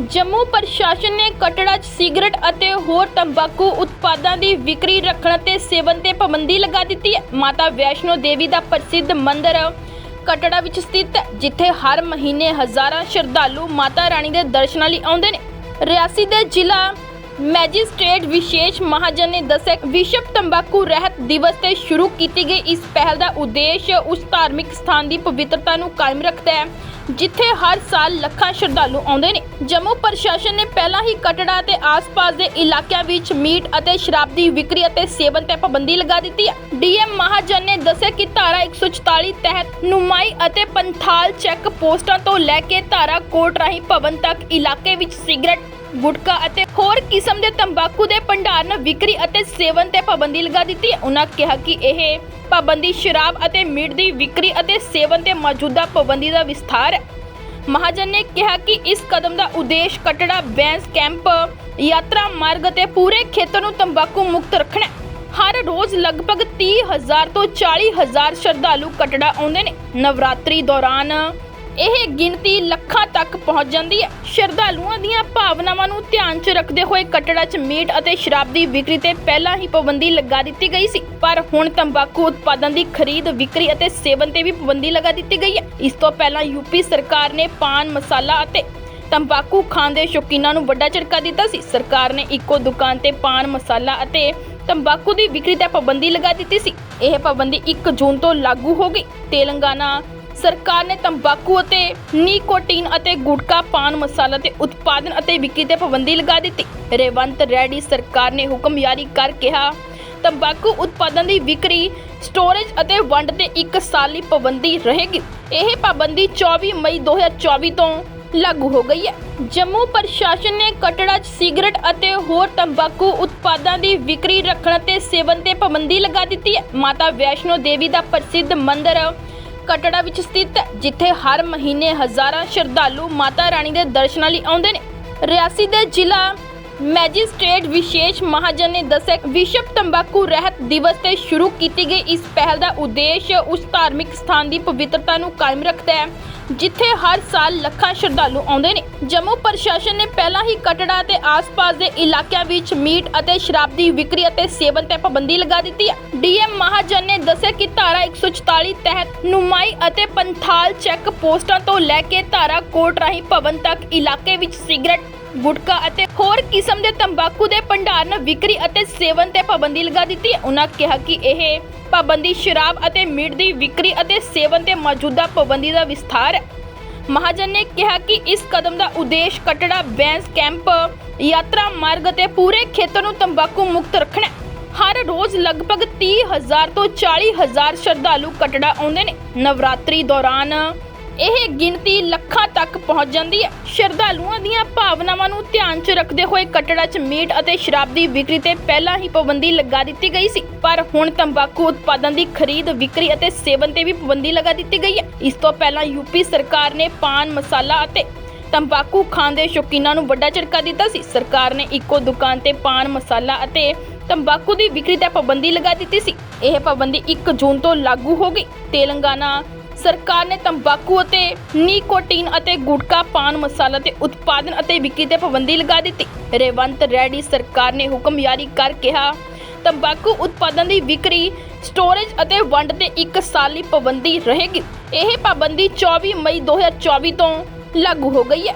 ਜੰਮੂ ਪ੍ਰਸ਼ਾਸਨ ਨੇ ਕਟੜਾ 'ਚ ਸਿਗਰਟ ਅਤੇ ਹੋਰ ਤੰਬਾਕੂ ਉਤਪਾਦਾਂ ਦੀ ਵਿਕਰੀ ਰੱਖਣ ਅਤੇ ਸੇਵਨ ਤੇ ਪਾਬੰਦੀ ਲਗਾ ਦਿੱਤੀ ਹੈ। ਮਾਤਾ ਵੈਸ਼ਨੋ ਦੇਵੀ ਦਾ ਪ੍ਰਸਿੱਧ ਮੰਦਿਰ ਕਟੜਾ ਵਿੱਚ ਸਥਿਤ ਹੈ, ਜਿੱਥੇ ਹਰ ਮਹੀਨੇ ਹਜ਼ਾਰਾਂ ਸ਼ਰਧਾਲੂ ਮਾਤਾ ਰਾਣੀ ਦੇ ਦਰਸ਼ਨਾਂ ਲਈ ਆਉਂਦੇ ਨੇ। ਰਿਆਸੀ ਦੇ ਜ਼ਿਲ੍ਹਾ ਮੈਜਿਸਟ੍ਰੇਟ ਵਿਸ਼ੇਸ਼ ਮਹਾਜਨ ਨੇ ਦੱਸਿਆ ਕਿ ਵਿਸ਼ਵ ਤੰਬਾਕੂ ਰਹਿਤ ਦਿਵਸ ਤੇ ਸ਼ੁਰੂ ਕੀਤੀ ਗਈ ਇਸ ਪਹਿਲ ਦਾ ਉਦੇਸ਼ ਉਸ ਧਾਰਮਿਕ ਸਥਾਨ ਦੀ ਪਵਿੱਤਰਤਾ ਨੂੰ ਕਾਇਮ ਰੱਖਦਾ ਹੈ। ਜਿੱਥੇ ਹਰ ਸਾਲ ਲੱਖਾਂ ਸ਼ਰਧਾਲੂ ਆਉਂਦੇ ਨੇ। ਜੰਮੂ ਪ੍ਰਸ਼ਾਸਨ ਨੇ ਪਹਿਲਾਂ ਹੀ ਕਟੜਾ ਤੇ ਆਸ-ਪਾਸ ਦੇ ਇਲਾਕਿਆਂ ਵਿੱਚ ਮੀਟ ਅਤੇ ਸ਼ਰਾਬ ਦੀ ਵਿਕਰੀ ਅਤੇ ਸੇਵਨ ਤੇ ਪਾਬੰਦੀ ਲਗਾ ਦਿੱਤੀ ਹੈ। ਡੀਐਮ ਮਹਾਜਨ ਨੇ ਦੱਸਿਆ ਕਿ ਧਾਰਾ 144 ਤਹਿਤ ਨੁਮਾਈ ਅਤੇ ਪੰਥਾਲ ਚੈੱਕ ਪੋਸਟਾਂ ਤੋਂ ਲੈ ਕੇ ਧਾਰਾ ਕੋਟ ਰਾਹੀਂ ਭਵਨ ਤੱਕ ਇਲਾਕੇ ਵਿੱਚ ਸਿਗਰਟ, ਗੁਟਕਾ ਅਤੇ ਹੋਰ ਕਿਸਮ ਦੇ ਤੰਬਾਕੂ ਦੇ ਭੰਡਾਰਨ, ਵਿਕਰੀ ਅਤੇ ਸੇਵਨ ਤੇ ਪਾਬੰਦੀ ਲਗਾ ਦਿੱਤੀ ਹੈ। ਉਹਨਾਂ ਕਿਹਾ ਕਿ ਇਹ ਪਾਬੰਦੀ ਸ਼ਰਾਬ ਅਤੇ ਮੀਟ ਦੀ ਵਿਕਰੀ ਅਤੇ ਸੇਵਨ ਤੇ ਮੌਜੂਦਾ ਪਾਬੰਦੀ ਦਾ ਵਿਸਥਾਰ ਹੈ। ਮਹਾਜਨ ਨੇ ਕਿਹਾ ਕਿ ਇਸ ਕਦਮ ਦਾ ਉਦੇਸ਼ ਕਟੜਾ ਬੈਂਸ ਕੈਂਪ, ਯਾਤਰਾ ਮਾਰਗ ਅਤੇ ਪੂਰੇ ਖੇਤਰ ਨੂੰ ਤੰਬਾਕੂ ਮੁਕਤ ਰੱਖਣਾ ਹੈ। ਹਰ ਰੋਜ਼ ਲਗਭਗ 30000 ਤੋਂ 40000 ਸ਼ਰਧਾਲੂ ਕਟੜਾ ਆਉਂਦੇ ਨੇ। ਨਵਰਾਤਰੀ ਦੌਰਾਨ ਇਹ ਗਿਣਤੀ ਲੱਖਾਂ ਤੱਕ ਪਹੁੰਚ ਜਾਂਦੀ ਹੈ। ਸ਼ਰਧਾਲੂਆਂ ਦੀਆਂ ਭਾਵਨਾਵਾਂ ਨੂੰ ਧਿਆਨ 'ਚ ਰੱਖਦੇ ਹੋਏ ਕਟੜਾ 'ਚ ਮੀਟ ਅਤੇ ਸ਼ਰਾਬ ਦੀ ਵਿਕਰੀ ਤੇ ਪਹਿਲਾਂ ਹੀ ਪਾਬੰਦੀ ਲਗਾ ਦਿੱਤੀ ਗਈ ਸੀ। ਪਰ ਹੁਣ ਤੰਬਾਕੂ ਉਤਪਾਦਾਂ ਦੀ ਖਰੀਦ, ਵਿਕਰੀ ਅਤੇ ਸੇਵਨ ਤੇ ਵੀ ਪਾਬੰਦੀ ਲਗਾ ਦਿੱਤੀ ਗਈ ਹੈ। ਇਸ ਤੋਂ ਪਹਿਲਾਂ ਯੂਪੀ ਸਰਕਾਰ ਨੇ ਪਾਨ, ਮਸਾਲਾ ਅਤੇ ਤੰਬਾਕੂ ਖਾਣ ਦੇ ਸ਼ੌਕੀਨਾਂ ਨੂੰ ਵੱਡਾ ਝਟਕਾ ਦਿੱਤਾ ਸੀ। ਸਰਕਾਰ ਨੇ ਇੱਕੋ ਦੁਕਾਨ ਤੇ ਪਾਨ, ਮਸਾਲਾ ਅਤੇ ਤੰਬਾਕੂ ਦੀ ਵਿਕਰੀ ਤੇ ਪਾਬੰਦੀ ਲਗਾ ਦਿੱਤੀ ਸੀ। ਇਹ ਪਾਬੰਦੀ 1 ਜੂਨ ਤੋਂ ਲਾਗੂ ਹੋ ਗਈ। ਤੇਲੰਗਾਨਾ ਸਰਕਾਰ ਨੇ ਤੰਬਾਕੂ ਅਤੇ ਨਿਕੋਟੀਨ ਅਤੇ ਗੁਟਕਾ ਪਾਨ ਮਸਾਲਾ ਦੇ ਉਤਪਾਦਨ ਅਤੇ ਵਿਕਰੀ ਤੇ ਪਾਬੰਦੀ ਲਗਾ ਦਿੱਤੀ। ਰੇਵੰਤ ਰੈਡੀ ਸਰਕਾਰ ਨੇ ਹੁਕਮ ਜਾਰੀ ਕਰ ਕਿਹਾ, ਤੰਬਾਕੂ ਉਤਪਾਦਨ ਦੀ ਵਿਕਰੀ, ਸਟੋਰੇਜ ਅਤੇ ਵੰਡ ਤੇ 1 ਸਾਲ ਲਈ ਪਾਬੰਦੀ ਰਹੇਗੀ। ਇਹ ਪਾਬੰਦੀ 24 ਮਈ 2024 ਤੋਂ ਲਾਗੂ ਹੋ ਗਈ ਹੈ। ਜੰਮੂ ਪ੍ਰਸ਼ਾਸਨ ਨੇ ਕਟੜਾ 'ਚ ਸਿਗਰਟ ਅਤੇ ਹੋਰ ਤੰਬਾਕੂ ਉਤਪਾਦਾਂ ਦੀ ਵਿਕਰੀ ਰੱਖਣ ਤੇ ਸੇਵਨ ਤੇ ਪਾਬੰਦੀ ਲਗਾ ਦਿੱਤੀ ਹੈ। ਮਾਤਾ ਵੈਸ਼ਨੋ ਦੇਵੀ ਦਾ ਪ੍ਰਸਿੱਧ ਮੰਦਿਰ ਕਟੜਾ ਵਿੱਚ ਸਥਿਤ ਹੈ, ਜਿੱਥੇ ਹਰ ਮਹੀਨੇ ਹਜ਼ਾਰਾਂ ਸ਼ਰਧਾਲੂ ਮਾਤਾ ਰਾਣੀ ਦੇ ਦਰਸ਼ਨਾਂ ਲਈ ਆਉਂਦੇ ਨੇ। ਰਿਆਸੀ ਦੇ ਜ਼ਿਲ੍ਹਾ ਮੈਜਿਸਟ੍ਰੇਟ ਵਿਸ਼ੇਸ਼ ਮਹਾਜਨ ਨੇ ਦੱਸਿਆ ਕਿ ਵਿਸ਼ਵ ਤੰਬਾਕੂ ਰਹਿਤ ਦਿਵਸ ਤੇ ਸ਼ੁਰੂ ਕੀਤੀ ਗਈ ਇਸ ਪਹਿਲ ਦਾ ਉਦੇਸ਼ ਉਸ ਧਾਰਮਿਕ ਸਥਾਨ ਦੀ ਪਵਿੱਤਰਤਾ ਨੂੰ ਕਾਇਮ ਰੱਖਦਾ ਹੈ, ਜਿੱਥੇ ਹਰ ਸਾਲ ਲੱਖਾਂ ਸ਼ਰਧਾਲੂ ਆਉਂਦੇ ਨੇ। ਜੰਮੂ ਪ੍ਰਸ਼ਾਸਨ ਨੇ ਪਹਿਲਾਂ ਹੀ ਕਟੜਾ ਤੇ ਆਸ-ਪਾਸ ਦੇ ਇਲਾਕਿਆਂ ਵਿੱਚ ਮੀਟ ਅਤੇ ਸ਼ਰਾਬ ਦੀ ਵਿਕਰੀ ਅਤੇ ਸੇਵਨ ਤੇ ਪਾਬੰਦੀ ਲਗਾ ਦਿੱਤੀ ਹੈ। ਡੀਐਮ ਮਹਾਜਨ ਨੇ ਦੱਸਿਆ ਕਿ ਧਾਰਾ 144 ਤਹਿਤ ਨੁਮਾਈ ਅਤੇ ਪੰਥਾਲ ਚੈੱਕ ਪੋਸਟਾਂ ਤੋਂ ਲੈ ਕੇ ਧਾਰਾ ਕੋਟ ਰਾਹੀਂ ਭਵਨ ਤੱਕ ਇਲਾਕੇ ਵਿੱਚ ਸਿਗਰਟ ਗੁਟਕਾ ਅਤੇ ਹੋਰ ਕਿਸਮ ਦੇ ਤੰਬਾਕੂ ਦੇ ਭੰਡਾਰਨ ਵਿਕਰੀ ਅਤੇ ਸੇਵਨ ਤੇ ਪਾਬੰਦੀ ਲਗਾ ਦਿੱਤੀ। ਹੈ ਉਹਨਾਂ ਕਿਹਾ ਕਿ ਇਹ ਪਾਬੰਦੀ ਸ਼ਰਾਬ ਅਤੇ ਮੀਟ ਦੀ ਵਿਕਰੀ ਅਤੇ ਸੇਵਨ ਤੇ ਮੌਜੂਦਾ ਪਾਬੰਦੀ ਦਾ ਵਿਸਥਾਰ ਹੈ। ਮਹਾਜਨ ਨੇ ਕਿਹਾ ਕਿ ਇਸ ਕਦਮ ਦਾ ਉਦੇਸ਼ ਕਟੜਾ, ਬੈਂਸ ਕੈਂਪ, ਯਾਤਰਾ ਮਾਰਗ ਅਤੇ ਪੂਰੇ ਖੇਤਰ ਨੂੰ ਤੰਬਾਕੂ ਮੁਕਤ ਰੱਖਣਾ ਹੈ। ਹਰ ਰੋਜ਼ ਲਗਭਗ 30000 ਤੋਂ 40000 ਸ਼ਰਧਾਲੂ ਕਟੜਾ ਆਉਂਦੇ ਨੇ। ਨਵਰਾਤਰੀ ਦੌਰਾਨ ਇਹ ਗਿਣਤੀ ਲੱਖਾਂ ਤੱਕ ਪਹੁੰਚ ਜਾਂਦੀ ਹੈ। ਸ਼ਰਧਾਲੂਆਂ ਦੀਆਂ ਭਾਵਨਾਵਾਂ ਨੂੰ ਧਿਆਨ 'ਚ ਰੱਖਦੇ ਹੋਏ ਕਟੜਾ 'ਚ ਮੀਟ ਅਤੇ ਸ਼ਰਾਬ ਦੀ ਵਿਕਰੀ ਤੇ ਪਹਿਲਾਂ ਹੀ ਪਾਬੰਦੀ ਲਗਾ ਦਿੱਤੀ ਗਈ ਸੀ। ਪਰ ਹੁਣ ਤੰਬਾਕੂ ਉਤਪਾਦਾਂ ਦੀ ਖਰੀਦ, ਵਿਕਰੀ ਅਤੇ ਸੇਵਨ ਤੇ ਵੀ ਪਾਬੰਦੀ ਲਗਾ ਦਿੱਤੀ ਗਈ ਹੈ। ਇਸ ਤੋਂ ਪਹਿਲਾਂ ਯੂਪੀ ਸਰਕਾਰ ਨੇ ਪਾਨ, ਮਸਾਲਾ ਅਤੇ ਤੰਬਾਕੂ ਖਾਣ ਦੇ ਸ਼ੌਕੀਨਾਂ ਨੂੰ ਵੱਡਾ ਝਟਕਾ ਦਿੱਤਾ ਸੀ। ਸਰਕਾਰ ਨੇ ਇੱਕੋ ਦੁਕਾਨ ਤੇ ਪਾਨ, ਮਸਾਲਾ ਅਤੇ ਤੰਬਾਕੂ ਦੀ ਵਿਕਰੀ ਤੇ ਪਾਬੰਦੀ ਲਗਾ ਦਿੱਤੀ ਸੀ। ਇਹ ਪਾਬੰਦੀ 1 ਜੂਨ ਤੋਂ ਲਾਗੂ ਹੋ ਗਈ। ਤੇਲੰਗਾਨਾ ਸਰਕਾਰ ਨੇ ਤੰਬਾਕੂ ਅਤੇ ਨਿਕੋਟੀਨ ਅਤੇ ਗੁਟਕਾ ਪਾਨ ਮਸਾਲਾ ਦੇ ਉਤਪਾਦਨ ਅਤੇ ਵਿਕਰੀ ਤੇ ਪਾਬੰਦੀ ਲਗਾ ਦਿੱਤੀ। ਰੇਵੰਤ ਰੈਡੀ ਸਰਕਾਰ ਨੇ ਹੁਕਮ ਜਾਰੀ ਕਰ ਕਿਹਾ, ਤੰਬਾਕੂ ਉਤਪਾਦਨ ਦੀ ਵਿਕਰੀ, ਸਟੋਰੇਜ ਅਤੇ ਵੰਡ ਤੇ 1 ਸਾਲ ਲਈ ਪਾਬੰਦੀ ਰਹੇਗੀ। ਇਹ ਪਾਬੰਦੀ 24 ਮਈ 2024 ਤੋਂ ਲਾਗੂ ਹੋ ਗਈ ਹੈ।